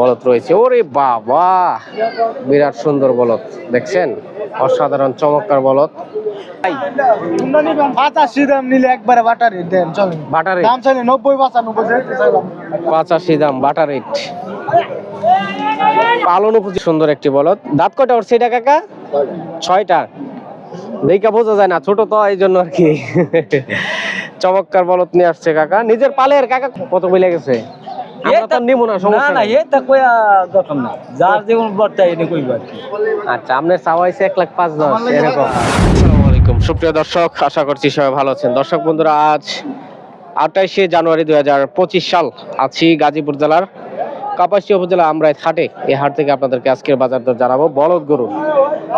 বলদ রয়েছে। ওরে বাবা! বিরাট সুন্দর বলদ দেখছেন? অসাধারণ চমৎকার বলদ। পাঁচাশি দাম নিলে একবারে বাটারি দেন চলেন। বাটারে দাম চাইলে নব্বই পঁচানব্বই পঁচাশি দাম বাটার রেট পালন উপযোগী সুন্দর একটি বলদ। দাঁত কয়টা উঠছে এটা কাকা? ছয়টা। দেখা বোঝা যায় না ছোট তো এই জন্য আর কি। চমৎকার বলদ নিয়ে আসছে কাকা। নিজের পালের কাকা কত মিলে গেছে? আমরা তো নিব না সমস্যা নাই। এটা কইয়া দরকার না। যার যেমন বর্তা এনে কইবা আচ্ছা আপনার চাওয়া হয়েছে এক লাখ পাঁচ দশ এরকম। আসসালামু সুপ্রিয় দর্শক আশা করছি সবাই ভালো আছেন। দর্শক বন্ধুরা আজ আঠাইশে জানুয়ারি দুই হাজার পঁচিশ সাল আছি গাজীপুর জেলার কাপাসিয়া উপজেলা আমরাই হাটে। এই হাট থেকে আপনাদেরকে আজকের বাজার দর জানাব। বলদ গরু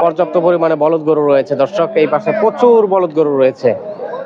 পর্যাপ্ত পরিমাণে বলদ গরু রয়েছে দর্শক। এই পাশে প্রচুর বলদ গরু রয়েছে।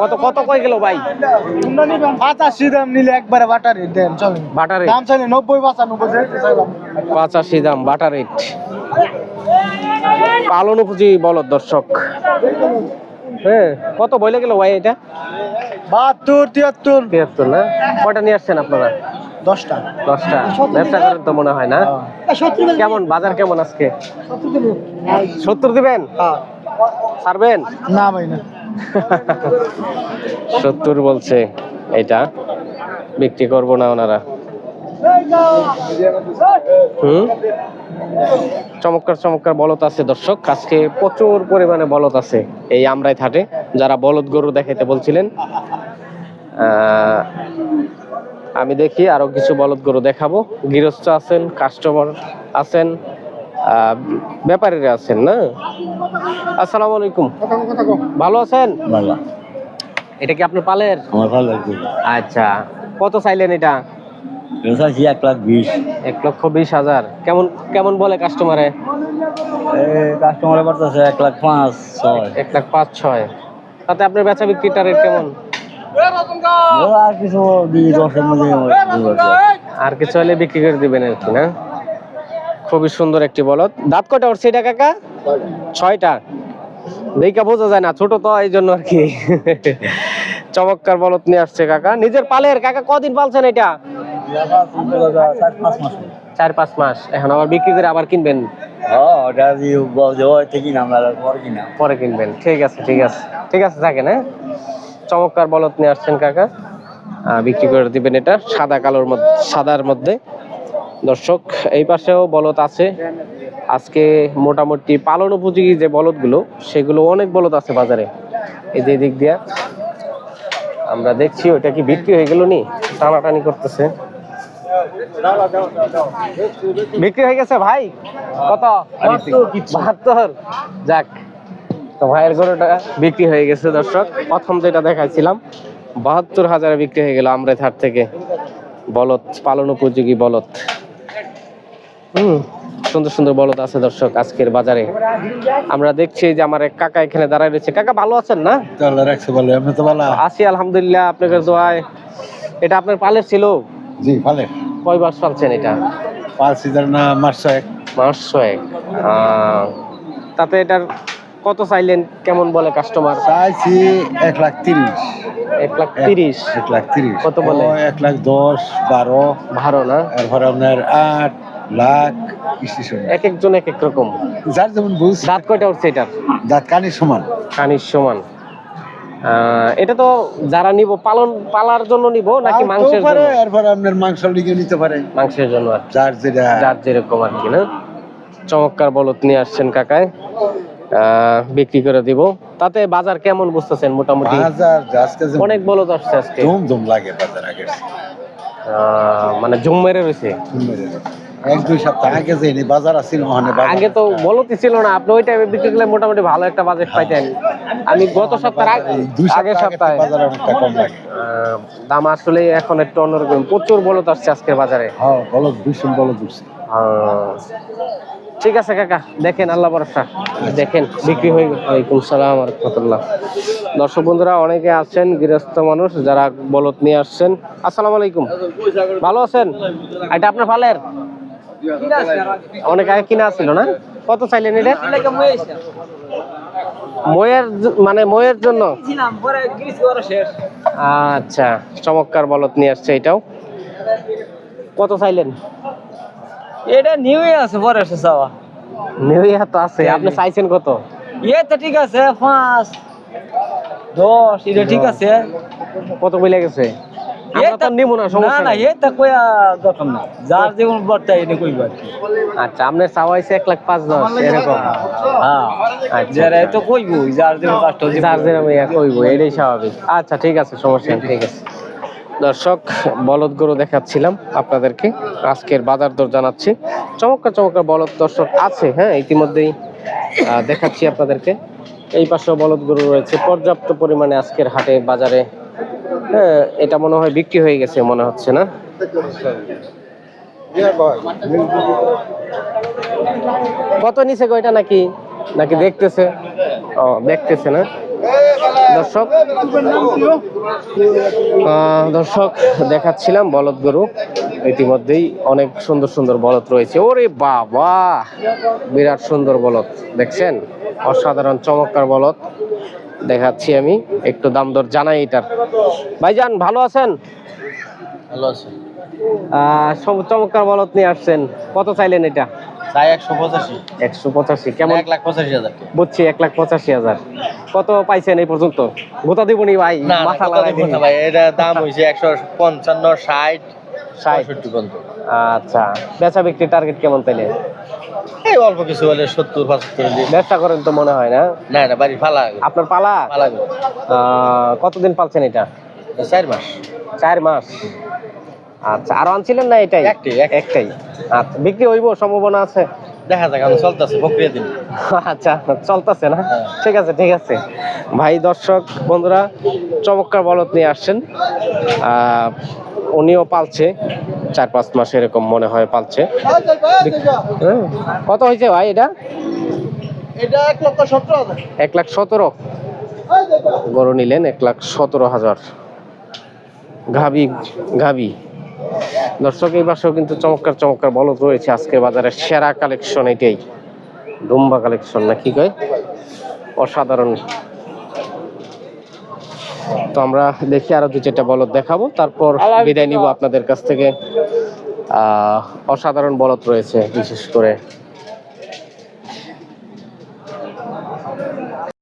কত কত কই গেল ভাই? পাঁচাশি দাম নিলে একবারে বাটারি দেন চলেন। বাটারে দাম নব্বই পঁচানব্বই দাম বাটার রেট পালন বলদ দর্শক। হ্যাঁ কত বইলে গেল ভাই এটা? বাহাত্তর তিয়াত্তর। তিয়াত্তর না? কয়টা নিয়ে আসছেন আপনারা? দশটা। দশটা। ব্যবসা করেন তো মনে হয় না? কেমন বাজার কেমন আজকে? সত্তর দিবেন? ছাড়বেন? না ভাই না। সত্তর বলছে এটা। বিক্রি করব না ওনারা। চমৎকার চমৎকার বলদ আছে দর্শক। আজকে প্রচুর পরিমাণে বলদ আছে এই আমরাই থাটে। যারা বলদ গরু দেখাইতে বলছিলেন আমি দেখি আরও কিছু বলদ গরু দেখাবো। গৃহস্থ আছেন কাস্টমার আছেন ব্যাপারীরা আছেন না? আসসালামু আলাইকুম। ভালো আছেন? ভালো। এটা কি আপনার পালের? আচ্ছা কত চাইলেন এটা? এক লাখ বিশ। এক লক্ষ বিশ হাজার। কেমন কেমন বলে কাস্টমারে? কাস্টমারের বাড়তেছে এক লাখ পাঁচ ছয়। এক লাখ পাঁচ ছয়। তাতে আপনার বেচা বিক্রিটা রেট কেমন? আর কিছু আর কিছু হলে বিক্রি করে দিবেন আর কি না? খুবই সুন্দর একটি বলদ। দাঁত কয়টা উঠছে এটা কাকা? ছয়টা। দেখা বোঝা যায় না, ছোট তো এই জন্য আর কি। চমৎকার বলদ নিয়ে আসছে কাকা। নিজের পালের, কাকা কদিন পালছেন এটা? চার পাঁচ মাস। এখন আবার বিক্রি করে আবার কিনবেন? পরে কিনবেন। ঠিক আছে ঠিক আছে। ঠিক আছে, থাকেন হ্যাঁ? চমৎকার বলদ নিয়ে আসছেন কাকা। বিক্রি করে দিবেন এটা, সাদা কালোর মধ্যে, সাদার মধ্যে। দর্শক, এই পাশেও বলদ আছে। আজকে মোটামুটি পালন উপযোগী যে বলদগুলো, সেগুলো অনেক বলদ আছে বাজারে। এই যে দিক দিয়া, আমরা দেখছি ওটা কি বিক্রি হয়ে গেল নি? টানাটানি করতেছে। বিক্রি হয়ে গেছে ভাই? কত? বাহাত্তর। যাক, তো ভাইয়ের গরুটা বিক্রি হয়ে গেছে দর্শক। প্রথম যেটা দেখাইছিলাম, বাহাত্তর হাজারে বিক্রি হয়ে গেল আমরাই হাট থেকে। বলদ পালন উপযোগী বলদ। হুম। সুন্দর সুন্দর বলদ আছে দর্শক আজকের বাজারে। আমরা দেখছি যে আমার এক কাকা এখানে দাঁড়ায় রয়েছে। কাকা ভালো আছেন না? ভালো আমি তো ভালো? আছি আলহামদুলিল্লাহ আপনাকে দোয়ায়। এটা আপনার পালের ছিল? জি ভালো কয় মাস পালছেন এটা? সিজার না মাস এক মাস ছয়েক। তাতে এটার কত চাইলেন? কেমন বলে কাস্টমার চাইছি এক লাখ তিরিশ। এক লাখ তিরিশ? এক লাখ তিরিশ। কত বলে? এক লাখ দশ বারো। ভালো না? এরপরে আপনার আট লাখ স্টেশন। এক একজন এক এক রকম। যার যেমন বুঝ দাঁত কয়টা উঠছে এটার? দাঁত কানির সমান। কানির সমান। এটা তো যারা নিব পালন পালার জন্য নিব নাকি মাংসের জন্য? এরপরে আপনার মাংস লিগে নিতে পারে। মাংসের জন্য। যার যেটা যার যেরকম আর কি না? চমৎকার বলদ নিয়ে আসছেন কাকায়। আহ, বিক্রি করে দিব। তাতে বাজার কেমন বুঝতেছেন মোটামুটি? হাজার আজকে অনেক বলদ আসছে আজকে। ধুম ধুম লাগে বাজার আগে আহ, মানে জুম মেরে রয়েছে। এক দুই সপ্তাহ আগে বাজার আছিল ওখানে আগে তো বলতি ছিল না আপনি ওই টাইমে বিক্রি করলে মোটামুটি ভালো একটা বাজেট পাইতেন। আমি গত সপ্তাহ আগের সপ্তাহ বাজার অনেকটা কম লাগে। দাম আসলে এখন একটু অন্যরকম। প্রচুর বলদ আসছে আজকের বাজারে। হ্যাঁ বলো ভীষণ বলো দুসি ঠিক আছে কাকা দেখেন আল্লাহ ভরসা। দেখেন বিক্রি হয়ে ওয়ালাইকুম সালাম রহমতুল্লাহ। দর্শক বন্ধুরা অনেকে আছেন গৃহস্থ মানুষ যারা বলদ নিয়ে আসছেন। আসসালামু আলাইকুম। ভালো আছেন? এটা আপনার ফালের? অনেক আগে কিনা ছিল না? কত চাইলেন এটা? ময়ের মানে ময়ের জন্য? আচ্ছা চমৎকার বলদ নিয়ে আসছে এটাও। কত চাইলেন? এটা নিউ ইয়ার আছে পরে এসে চাওয়া। নিউ ইয়ার তো আছে আপনি চাইছেন কত? এ তো ঠিক আছে পাঁচ দশ এটা ঠিক আছে। কত বলে গেছে? আমরা তো নিব না না সমস্যা না এটা কয়া দরকার না। যার যেমন বর্তা এনে কইবা আচ্ছা আপনার চাওয়া হয়েছে এক লাখ পাঁচ দশ এরকম। হ্যাঁ আচ্ছা যারা তো কইবো যার যেমন কাষ্ট যার যেরকম ইয়া কইব এটাই স্বাভাবিক। আচ্ছা ঠিক আছে সমস্যা ঠিক আছে। দর্শক বলদ গরু দেখাচ্ছিলাম আপনাদেরকে। আজকের বাজার দর জানাচ্ছি। চমৎকার চমৎকার বলদ দর্শক আছে হ্যাঁ ইতিমধ্যেই দেখাচ্ছি আপনাদেরকে। এই পাশেও বলদ গরু রয়েছে। পর্যাপ্ত পরিমাণে আজকের হাটে বাজারে হ্যাঁ এটা মনে হয় বিক্রি হয়ে গেছে মনে হচ্ছে না? কত নিচে গইটা নাকি? নাকি দেখতেছে? ও, দেখতেছে না? দর্শক? দর্শক, দেখাচ্ছিলাম বলদ গরু। ইতিমধ্যেই অনেক সুন্দর সুন্দর বলদ রয়েছে। ওরে বাবা! বিরাট সুন্দর বলদ, দেখছেন? অসাধারণ চমৎকার বলদ। দেখাচ্ছি আমি। একটু দাম দর জানাই এটার। ভাইজান ভালো আছেন? ভালো আছে। আহ, চমৎকার বলদ নিয়ে আসছেন। কত চাইলেন এটা? চাই একশো পঁচাশি। একশো পঁচাশি। কেমন? এক লাখ পঁচাশি হাজার। বুঝছি এক লাখ পঁচাশি হাজার। কত পাইছেন এই পর্যন্ত? গোতা ভাই? না মাথা দিব ভাই এটা দাম হয়েছে একশো পঞ্চান্ন ষাট ষাট। আচ্ছা। বেচা বিক্রি টার্গেট কেমন তাইলে? এই অল্প কিছু হলে সত্তর পঁচাত্তর ব্যবসা করেন তো মনে হয় না? না না বাড়ি ফালা আপনার পালা আহ, কতদিন পালছেন এটা? চার মাস। চার মাস। আচ্ছা আরও আনছিলেন না এটাই? একটাই, একটাই। আচ্ছা বিক্রি হইব সম্ভাবনা আছে? দেখা যাক আমি চলতেছে বকরিয়া দিন। আচ্ছা চলতেছে না? হ্যাঁ। ঠিক আছে ঠিক আছে। ভাই দর্শক বন্ধুরা চমৎকার বলদ নিয়ে আসছেন। উনিও পালছে। চার পাঁচ মাস এরকম মনে হয় পালছে। হ্যাঁ। কত হয়েছে ভাই এটা? এক লাখ সতেরো? গরু নিলেন এক লাখ সতেরো হাজার। গাবি গাবি দর্শক এই পাশেও কিন্তু চমৎকার চমৎকার বলদ রয়েছে। আজকের বাজারে সেরা কালেকশন এটাই। ডুম্বা কালেকশন না কি কয়? অসাধারণ তো আমরা দেখি আরও দু চারটা বলদ দেখাবো। তারপর বিদায় নিব আপনাদের কাছ থেকে। আহ, অসাধারণ বলদ রয়েছে, বিশেষ করে